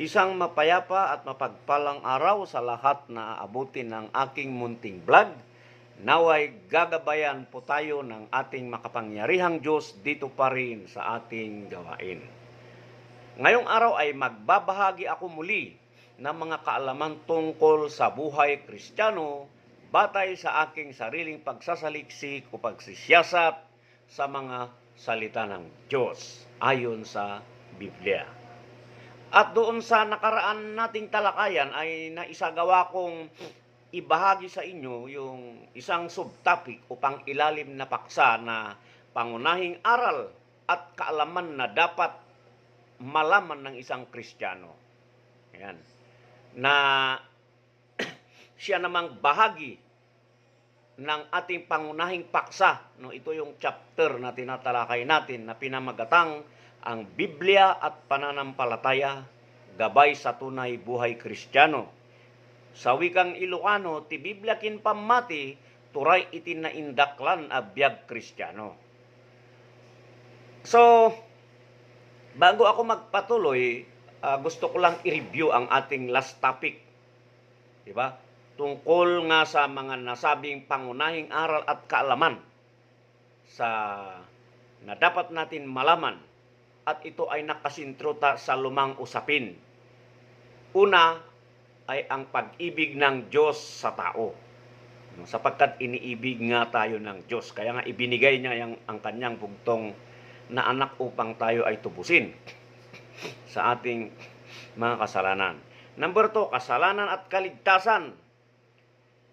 Isang mapayapa at mapagpalang araw sa lahat na aabutin ng aking munting vlog. Naway gagabayan po tayo ng ating makapangyarihang Diyos dito pa rin sa ating gawain. Ngayong araw ay magbabahagi ako muli ng mga kaalaman tungkol sa buhay kristyano batay sa aking sariling pagsasaliksik o pagsisiyasat sa mga salita ng Diyos ayon sa Biblia. At doon sa nakaraan nating talakayan ay naisagawa kong ibahagi sa inyo yung isang subtopic upang ilalim na paksa na pangunahing aral at kaalaman na dapat malaman ng isang Kristiyano. Ayan. Na siya namang bahagi ng ating pangunahing paksa. No, ito yung chapter na tinatalakay natin na pinamagatang ang Biblia at pananampalataya gabay sa tunay buhay Kristiyano. Sa wikang Ilocano, ti Biblia kin pamati, turay itin na indaklan a biyag Kristiyano. So, bago ako magpatuloy, ah, gusto ko lang i-review ang ating last topic. Di ba? Tungkol nga sa mga nasabing pangunahing aral at kaalaman sa na dapat natin malaman at ito ay nakasintruta sa lumang usapin. Una ay ang pag-ibig ng Diyos sa tao. Sapagkat iniibig nga tayo ng Diyos. Kaya nga ibinigay niya yung, ang kanyang bugtong na anak upang tayo ay tubusin sa ating mga kasalanan. Number two, kasalanan at kaligtasan.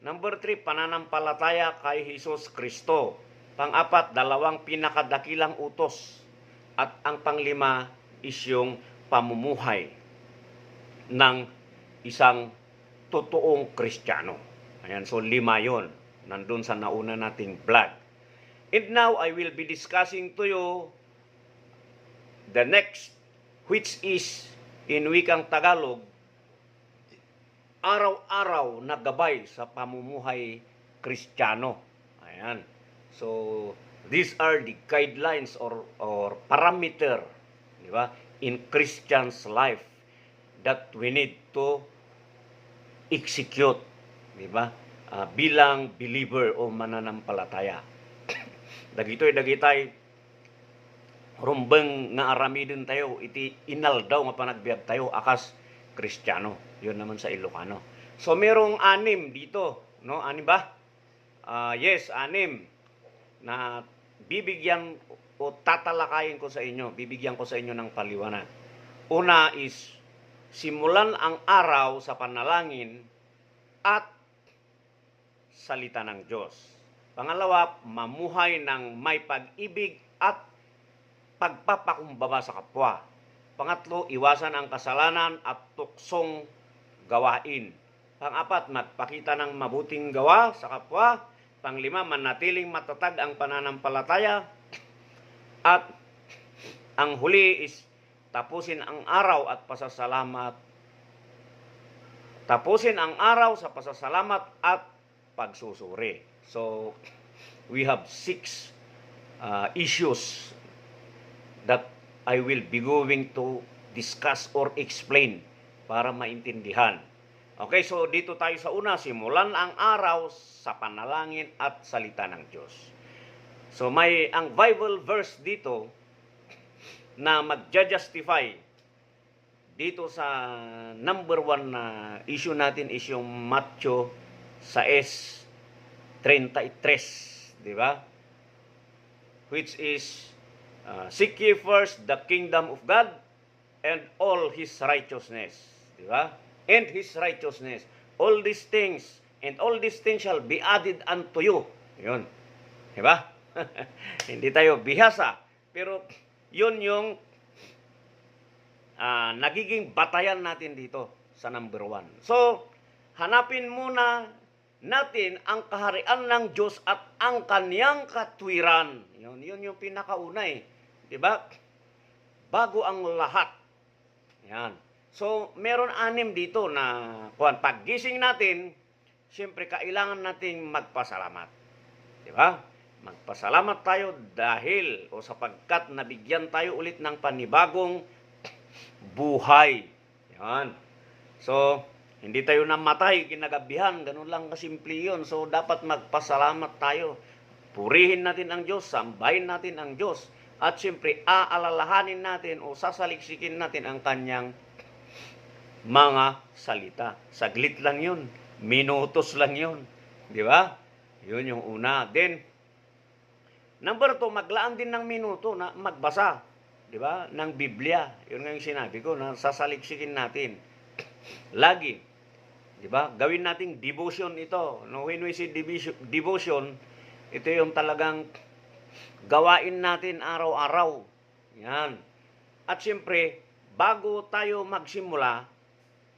Number three, pananampalataya kay Jesus Kristo. Pang-apat, dalawang pinakadakilang utos. At ang panglima is yung pamumuhay ng isang totoong Kristiyano. Ayan, so lima yon nandun sa nauna nating vlog. And now, I will be discussing to you the next, which is in wikang Tagalog, araw-araw na gabay sa pamumuhay Kristiyano. Ayan. So, these are the guidelines or or parameter, di ba, in Christian's life that we need to execute, di ba, ah, bilang believer o mananampalataya. dagitoy dagitay rumbeng nga aramidin tayo iti inal daw nga panagbiag tayo akas Kristiyano. Yun naman sa Ilocano. So merong anim dito, no? Anim ba? Ah, yes, anim na bibigyan o tatalakayin ko sa inyo, bibigyan ko sa inyo ng paliwanag. Una is simulan ang araw sa panalangin at salita ng Diyos. Pangalawa, mamuhay ng may pag-ibig at pagpapakumbaba sa kapwa. Pangatlo, iwasan ang kasalanan at tuksong gawain. Pang-apat, magpakita ng mabuting gawa sa kapwa. Panglima, manatiling matatag ang pananampalataya. At ang huli is tapusin ang araw at pasasalamat. Tapusin ang araw sa pasasalamat at pagsusuri. So, we have six uh, issues that I will be going to discuss or explain para maintindihan. Okay, so dito tayo sa una, simulan ang araw sa panalangin at salita ng Diyos. So may ang Bible verse dito na magja-justify dito sa number one na issue natin is yung Matthew sa S 33, di ba? Which is uh, seek ye first the kingdom of God and all his righteousness, di ba? And his righteousness. All these things and all these things shall be added unto you. Yun. Di ba? Hindi tayo bihasa. Pero yun yung ah, nagiging batayan natin dito sa number one. So, hanapin muna natin ang kaharian ng Diyos at ang kaniyang katwiran. Yun, yun yung pinakauna eh. Di ba? Bago ang lahat. Yan. So, meron anim dito na kuan paggising natin, siyempre kailangan nating magpasalamat. Di ba? Magpasalamat tayo dahil o sapagkat nabigyan tayo ulit ng panibagong buhay. Yan. So, hindi tayo namatay kinagabihan. Ganun lang kasimple yun. So, dapat magpasalamat tayo. Purihin natin ang Diyos, sambahin natin ang Diyos. At siyempre, aalalahanin natin o sasaliksikin natin ang kanyang mga salita. Saglit lang yun. Minutos lang yun. Di ba? Yun yung una. Then, number two, maglaan din ng minuto na magbasa. Di ba? Ng Biblia. Yun nga yung sinabi ko, na sasaliksikin natin. Lagi. Di ba? Gawin nating devotion ito. No, when we say devotion, ito yung talagang gawain natin araw-araw. Yan. At siyempre, bago tayo magsimula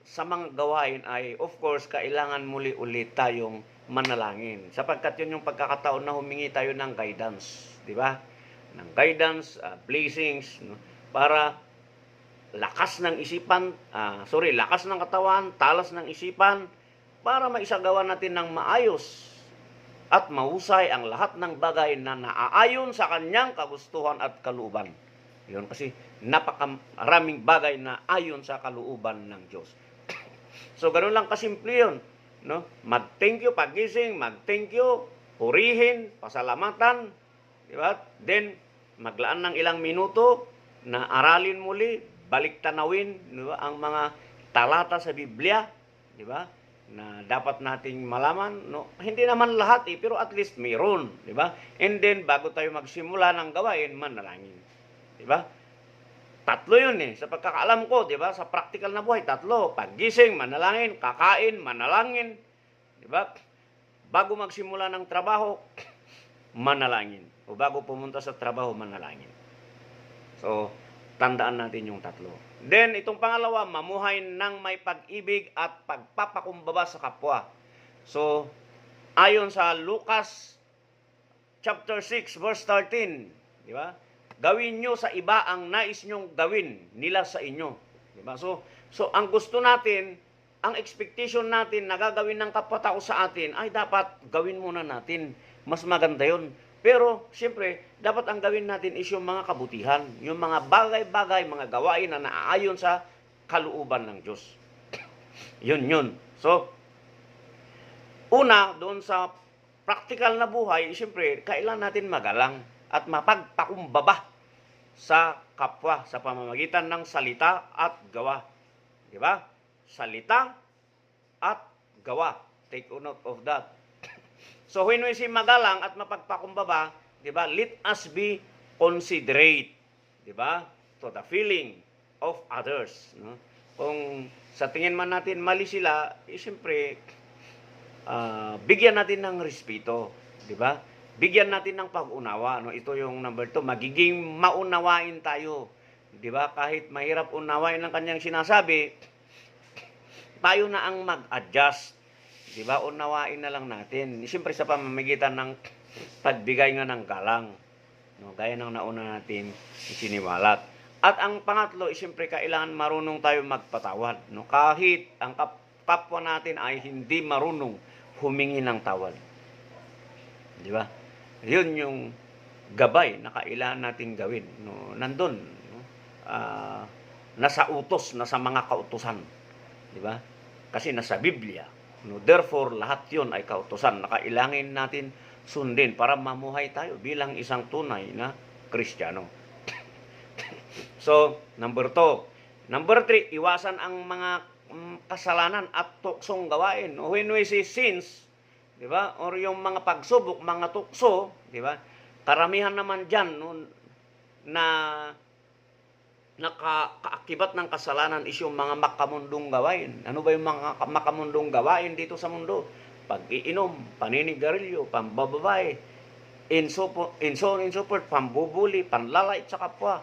sa mga gawain ay, of course, kailangan muli ulit tayong manalangin. Sapagkat yun yung pagkakataon na humingi tayo ng guidance. Di ba? Ng guidance, uh, blessings, no? para lakas ng isipan, ah, sorry, lakas ng katawan, talas ng isipan, para maisagawa natin ng maayos at mahusay ang lahat ng bagay na naaayon sa kanyang kagustuhan at kalooban. Yun kasi napakaraming bagay na ayon sa kalooban ng Diyos. So ganun lang kasimple yun. No? Mag-thank you pagising, mag-thank you, purihin, pasalamatan, di ba? Then maglaan ng ilang minuto na aralin muli, balik tanawin di ang mga talata sa Biblia, di ba? na dapat nating malaman, no? Hindi naman lahat eh, pero at least mayroon, di ba? And then bago tayo magsimula ng gawain, manalangin. Di ba? Tatlo yun eh. Sa pagkakaalam ko, di ba? Sa practical na buhay, tatlo. Paggising, manalangin, kakain, manalangin. Di ba? Bago magsimula ng trabaho, manalangin. O bago pumunta sa trabaho, manalangin. So, tandaan natin yung tatlo. Then, itong pangalawa, mamuhay ng may pag-ibig at pagpapakumbaba sa kapwa. So, ayon sa Lucas chapter 6 verse 13, di ba? Gawin nyo sa iba ang nais nyong gawin nila sa inyo. Di ba? So, so ang gusto natin, ang expectation natin na gagawin ng kapwa-tao sa atin ay dapat gawin muna natin. Mas maganda 'yon. Pero, siyempre, dapat ang gawin natin is yung mga kabutihan, yung mga bagay-bagay, mga gawain na naaayon sa kalooban ng Diyos. yun, yun. So, una, doon sa practical na buhay, siyempre, kailangan natin magalang at mapagpakumbaba sa kapwa sa pamamagitan ng salita at gawa. Di ba? Salita at gawa. Take note of that. So when we say magalang at mapagpakumbaba, 'di ba? Let us be considerate, 'di ba? To the feeling of others, no? Kung sa tingin man natin mali sila, eh, siyempre ah, bigyan natin ng respeto, 'di ba? Bigyan natin ng pag-unawa, no? Ito yung number two, magiging maunawain tayo. 'Di ba? Kahit mahirap unawain ang kanyang sinasabi, tayo na ang mag-adjust. 'Di ba? Unawain na lang natin. Siyempre sa pamamagitan ng pagbigay nga ng galang. No, gaya ng nauna natin isiniwalat. At ang pangatlo, siyempre kailangan marunong tayo magpatawad. No? Kahit ang kap- kapwa natin ay hindi marunong humingi ng tawad. Di ba? Yun yung gabay na kailangan nating gawin. No? Nandun. No? Ah, nasa utos, nasa mga kautusan. Di ba? Kasi nasa Biblia. No? Therefore, lahat yun ay kautusan na kailangan natin sundin para mamuhay tayo bilang isang tunay na Kristiyano. so, number two. Number three, iwasan ang mga mm, kasalanan at tuksong gawain. When we say sins, di ba? Or yung mga pagsubok, mga tukso, di ba? Karamihan naman dyan no, na nakaakibat ng kasalanan is yung mga makamundong gawain. Ano ba yung mga makamundong gawain dito sa mundo? Pag-iinom, paninigarilyo, pambababay, in so, in so on and forth, pambubuli, panlalait sa kapwa.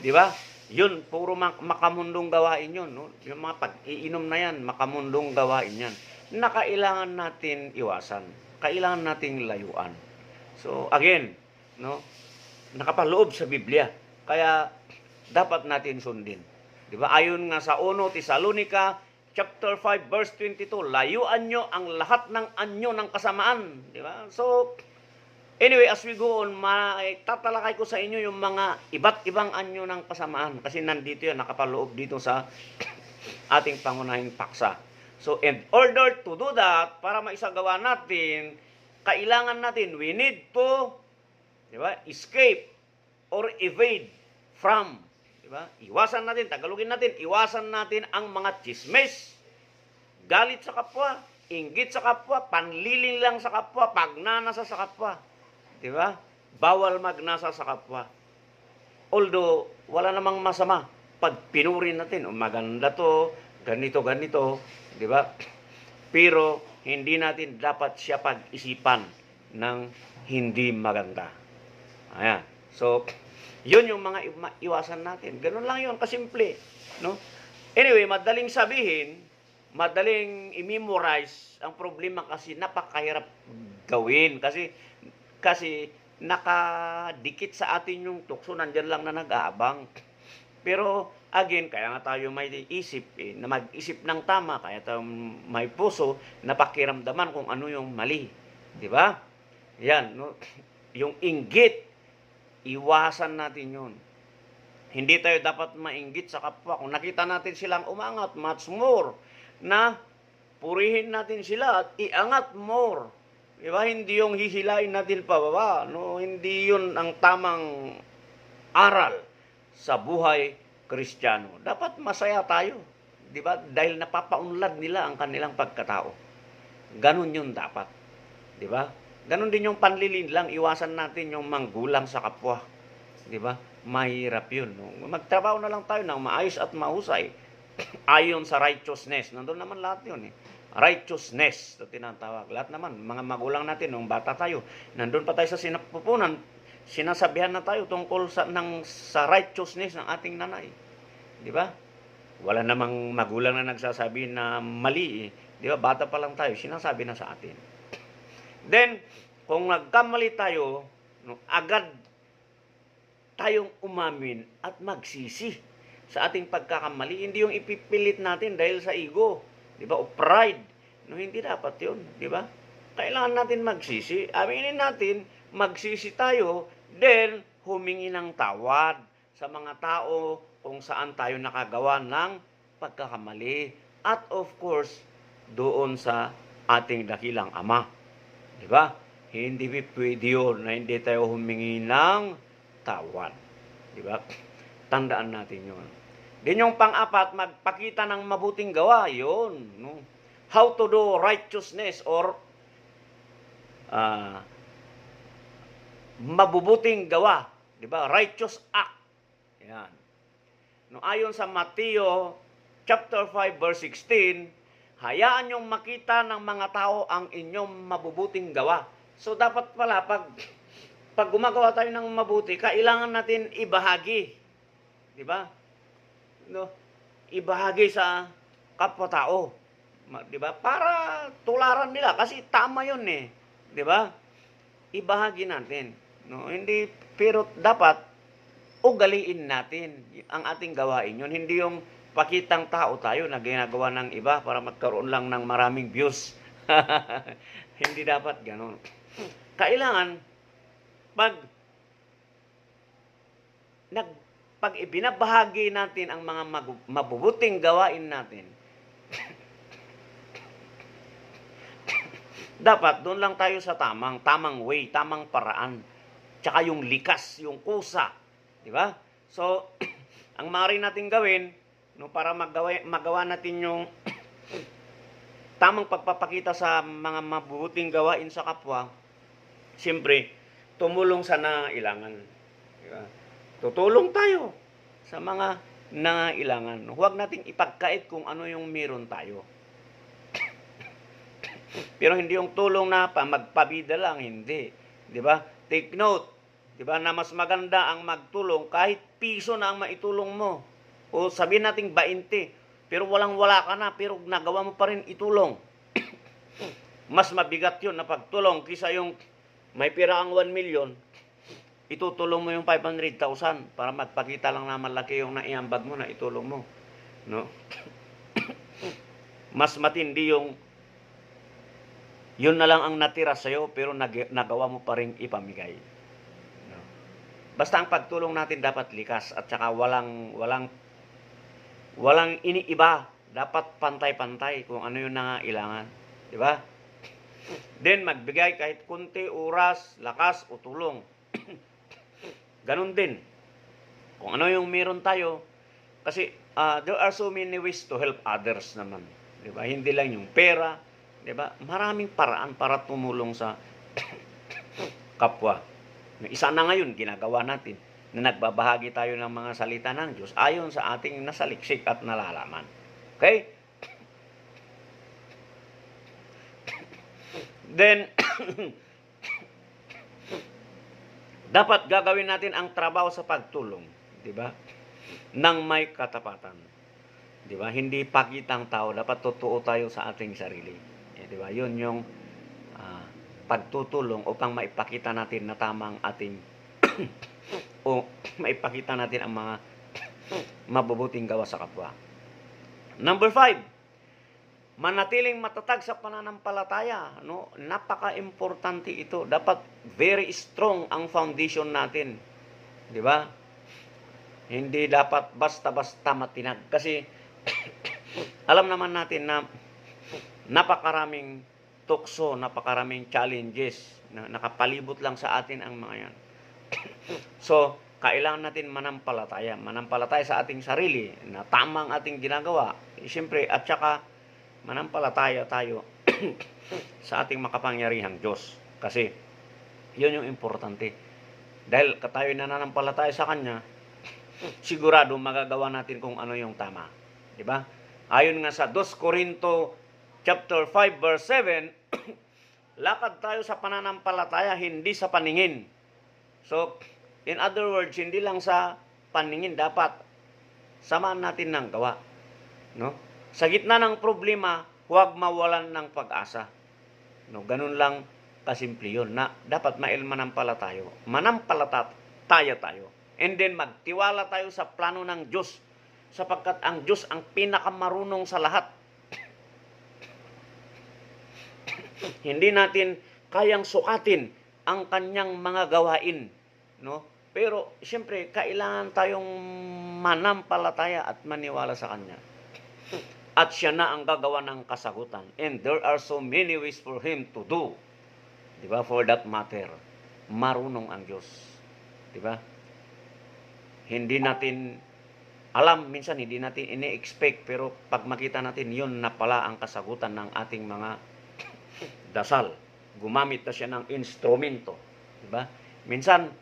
Di ba? Yun, puro mak- makamundong gawain yun. No? Yung mga pag-iinom na yan, makamundong gawain yan. Na kailangan natin iwasan. Kailangan nating layuan. So, again, no? nakapaloob sa Biblia. Kaya, dapat natin sundin. Di ba? Ayon nga sa 1 Tesalonica chapter 5 verse 22, layuan nyo ang lahat ng anyo ng kasamaan. Di ba? So, anyway, as we go on, tatalakay ko sa inyo yung mga iba't ibang anyo ng kasamaan. Kasi nandito yan, nakapaloob dito sa ating pangunahing paksa. So, in order to do that, para maisagawa natin, kailangan natin, we need to, di ba, escape or evade from, di ba? Iwasan natin, tagalogin natin, iwasan natin ang mga chismes, galit sa kapwa, inggit sa kapwa, panliling lang sa kapwa, pagnanasa sa kapwa. Di ba? Bawal magnasa sa kapwa. Although, wala namang masama pag pinuri natin, oh, maganda to, ganito, ganito, di ba? Pero, hindi natin dapat siya pag-isipan ng hindi maganda. Ayan. So, yun yung mga iwasan natin. Ganun lang yun, kasimple. No? Anyway, madaling sabihin, madaling i-memorize, ang problema kasi napakahirap gawin. Kasi, kasi nakadikit sa atin yung tukso, nandyan lang na nag-aabang. Pero, again, kaya nga tayo may isip, eh, na mag-isip ng tama, kaya tayo may puso, na pakiramdaman kung ano yung mali. Di ba? Yan, no? Yung inggit, iwasan natin yun. Hindi tayo dapat mainggit sa kapwa. Kung nakita natin silang umangat, much more, na purihin natin sila at iangat more. Di ba? Hindi yung hihilain natin pababa. No? Hindi yun ang tamang aral sa buhay kristyano. Dapat masaya tayo. Di ba? Dahil napapaunlad nila ang kanilang pagkatao. Ganon yun dapat. Di ba? Ganon din yung panlilin lang. Iwasan natin yung manggulang sa kapwa. Di ba? Mahirap yun. No? Magtrabaho na lang tayo ng maayos at mahusay. Ayon sa righteousness. Nandun naman lahat yun eh. Righteousness, ito tinatawag. Lahat naman, mga magulang natin, nung bata tayo, nandun pa tayo sa sinapupunan, sinasabihan na tayo tungkol sa, ng, sa righteousness ng ating nanay. Di ba? Wala namang magulang na nagsasabi na mali eh. Di ba? Bata pa lang tayo, sinasabi na sa atin. Then, kung nagkamali tayo, no, agad tayong umamin at magsisi sa ating pagkakamali. Hindi yung ipipilit natin dahil sa ego, di ba? O pride. No, hindi dapat yun, di ba? Kailangan natin magsisi. Aminin natin, magsisi tayo, then humingi ng tawad sa mga tao kung saan tayo nakagawa ng pagkakamali. At of course, doon sa ating dakilang ama. Di ba? Hindi pwede yun na hindi tayo humingi ng tawad. Di ba? Tandaan natin yun. Din yung pang-apat, magpakita ng mabuting gawa. Yun. No? How to do righteousness or ah, mabubuting gawa. Di ba? Righteous act. Yan. No, ayon sa Mateo chapter 5 verse 16, hayaan niyong makita ng mga tao ang inyong mabubuting gawa. So dapat pala pag pag gumagawa tayo ng mabuti, kailangan natin ibahagi. Di ba? No? Ibahagi sa kapwa-tao. Ma- Di ba? Para tularan nila kasi tama 'yun eh. Di ba? Ibahagi natin. No, hindi pero dapat ugaliin natin ang ating gawain 'yun. Hindi yung pakitang tao tayo na ginagawa ng iba para magkaroon lang ng maraming views. hindi dapat ganoon. Kailangan pag nag pag ibinabahagi natin ang mga mabubuting gawain natin, dapat doon lang tayo sa tamang, tamang way, tamang paraan. Tsaka yung likas, yung kusa. Di ba? So, ang maaari natin gawin, no, para magawa, magawa natin yung tamang pagpapakita sa mga mabubuting gawain sa kapwa, siyempre, tumulong sa nangailangan. Di ba? Tutulong tayo sa mga nangailangan. Huwag nating ipagkait kung ano yung meron tayo. Pero hindi yung tulong na pa magpabida lang, hindi. 'Di ba? Take note. 'Di na mas maganda ang magtulong kahit piso na ang maitulong mo. O sabihin nating 20, pero walang wala ka na pero nagawa mo pa rin itulong. mas mabigat 'yun na pagtulong kisa yung may pira ang 1 million, itutulong mo yung 500,000 para magpakita lang na malaki yung naiambag mo na itulong mo. No? Mas matindi yung yun na lang ang natira sa'yo pero nag- nagawa mo pa rin ipamigay. Basta ang pagtulong natin dapat likas at saka walang walang walang iniiba dapat pantay-pantay kung ano yung nangailangan. Di ba? Then, magbigay kahit kunti, oras, lakas, o tulong. Ganon din. Kung ano yung meron tayo, kasi ah, there are so many ways to help others naman. Di ba? Hindi lang yung pera. Di ba? Maraming paraan para tumulong sa kapwa. Isa na ngayon, ginagawa natin na nagbabahagi tayo ng mga salita ng Diyos ayon sa ating nasaliksik at nalalaman. Okay? Then, dapat gagawin natin ang trabaho sa pagtulong, di ba? Nang may katapatan. Di ba? Hindi pakitang tao, dapat totoo tayo sa ating sarili. Eh, di ba? Yun yung pagtutulong upang maipakita natin na tamang ating o maipakita natin ang mga mabubuting gawa sa kapwa. Number five, manatiling matatag sa pananampalataya. No? Napaka-importante ito. Dapat very strong ang foundation natin. Di ba? Hindi dapat basta-basta matinag. Kasi alam naman natin na napakaraming tukso, napakaraming challenges na nakapalibot lang sa atin ang mga yan. so, kailangan natin manampalataya. Manampalataya sa ating sarili na tama ang ating ginagawa. Eh, Siyempre, at saka manampalataya tayo sa ating makapangyarihang Diyos. Kasi, yun yung importante. Dahil tayo nananampalataya sa Kanya, sigurado magagawa natin kung ano yung tama. Di ba? Ayon nga sa 2 Corinto chapter 5 verse 7, lakad tayo sa pananampalataya, hindi sa paningin. So, in other words, hindi lang sa paningin dapat samaan natin ng gawa. No? Sa gitna ng problema, huwag mawalan ng pag-asa. No, ganun lang kasimple yun na dapat mailmanampala tayo. Manampalataya tayo. And then magtiwala tayo sa plano ng Diyos sapagkat ang Diyos ang pinakamarunong sa lahat. Hindi natin kayang sukatin ang kanyang mga gawain, no? Pero siyempre kailangan tayong manampalataya at maniwala sa kanya. At siya na ang gagawa ng kasagutan. And there are so many ways for him to do. 'Di ba? For that matter, marunong ang Diyos. 'Di ba? Hindi natin alam, minsan hindi natin ini-expect, pero pag makita natin, yun na pala ang kasagutan ng ating mga dasal. Gumamit na siya ng instrumento. Diba? Minsan,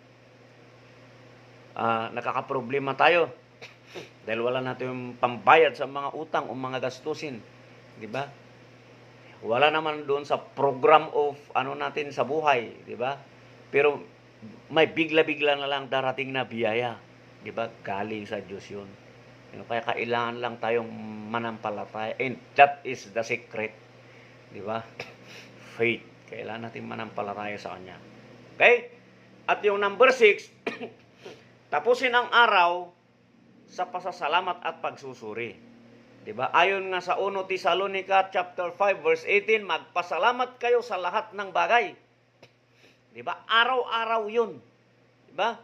ah, nakakaproblema tayo dahil wala natin yung pambayad sa mga utang o mga gastusin. Di ba? Wala naman doon sa program of ano natin sa buhay, di ba? Pero may bigla-bigla na lang darating na biyaya. Di ba? Galing sa Diyos yun. Kaya kailangan lang tayong manampalataya. And that is the secret. Di ba? Faith. Kailangan natin manampalataya sa Kanya. Okay? At yung number six, tapusin ang araw sa pasasalamat at pagsusuri. 'Di ba? Ayon nga sa 1 Tesalonica chapter 5 verse 18, magpasalamat kayo sa lahat ng bagay. 'Di ba? Araw-araw 'yun. 'Di ba?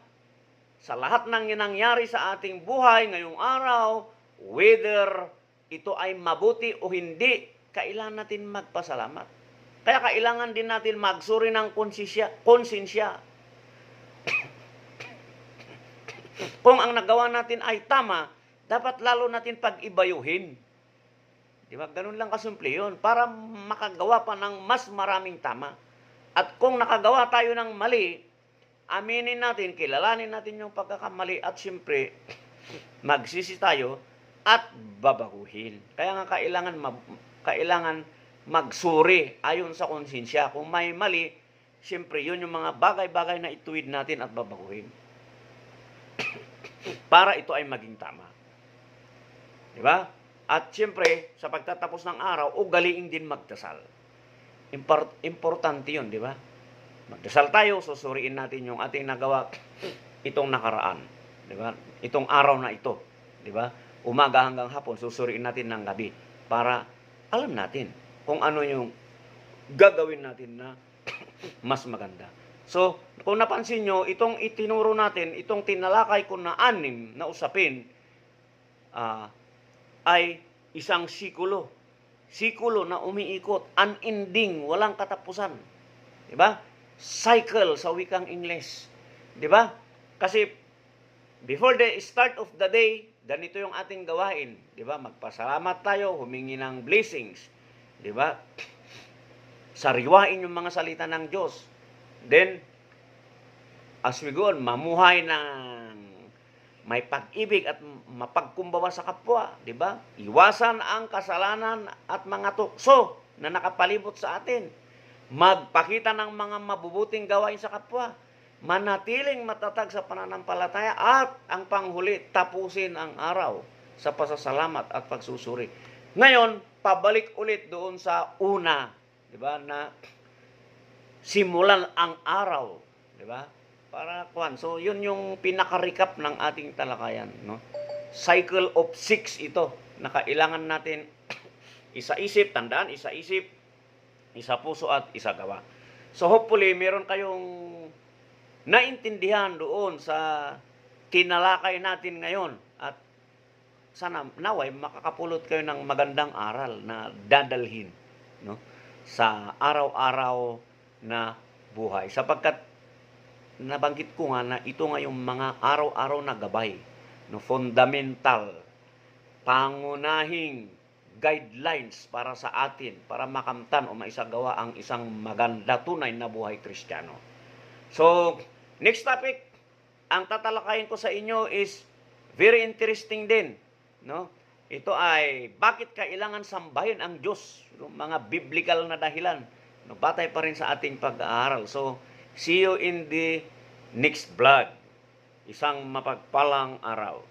Sa lahat ng nangyari sa ating buhay ngayong araw, whether ito ay mabuti o hindi, kailangan natin magpasalamat. Kaya kailangan din natin magsuri ng konsensya, konsensya Kung ang nagawa natin ay tama, dapat lalo natin pag-ibayuhin. Di ba? Ganun lang kasimple yun. Para makagawa pa ng mas maraming tama. At kung nakagawa tayo ng mali, aminin natin, kilalanin natin yung pagkakamali at siyempre, magsisi tayo at babaguhin. Kaya nga kailangan, kailangan magsuri ayon sa konsensya. Kung may mali, siyempre yun yung mga bagay-bagay na ituwid natin at babaguhin para ito ay maging tama. Di ba? At siyempre, sa pagtatapos ng araw, ugaliin din magdasal. Import, importante yun, di ba? Magdasal tayo, susuriin natin yung ating nagawa itong nakaraan. Di ba? Itong araw na ito. Di ba? Umaga hanggang hapon, susuriin natin ng gabi para alam natin kung ano yung gagawin natin na mas maganda. So, kung napansin nyo, itong itinuro natin, itong tinalakay ko na anim na usapin, ah, ay isang sikulo. Sikulo na umiikot, unending, walang katapusan. 'Di ba? Cycle sa wikang English. 'Di ba? Kasi before the start of the day, ganito yung ating gawain, 'di ba? Magpasalamat tayo, humingi ng blessings, 'di ba? Sariwain yung mga salita ng Diyos. Then as we go on, mamuhay ng may pag-ibig at mapagkumbawa sa kapwa, di ba? Iwasan ang kasalanan at mga tukso na nakapalibot sa atin. Magpakita ng mga mabubuting gawain sa kapwa. Manatiling matatag sa pananampalataya at ang panghuli, tapusin ang araw sa pasasalamat at pagsusuri. Ngayon, pabalik ulit doon sa una, di ba, na simulan ang araw, di ba? Para kwan. So, yun yung pinaka-recap ng ating talakayan, no? Cycle of six ito na kailangan natin isa-isip, tandaan, isa-isip, isa puso at isa gawa. So, hopefully, meron kayong naintindihan doon sa tinalakay natin ngayon sana naway makakapulot kayo ng magandang aral na dadalhin no sa araw-araw na buhay sapagkat nabanggit ko nga na ito nga mga araw-araw na gabay no fundamental pangunahing guidelines para sa atin para makamtan o maisagawa ang isang maganda tunay na buhay kristyano. So, next topic, ang tatalakayin ko sa inyo is very interesting din, no? Ito ay bakit kailangan sambahin ang Diyos? Yung mga biblical na dahilan. No, batay pa rin sa ating pag-aaral. So, see you in the next vlog. Isang mapagpalang araw.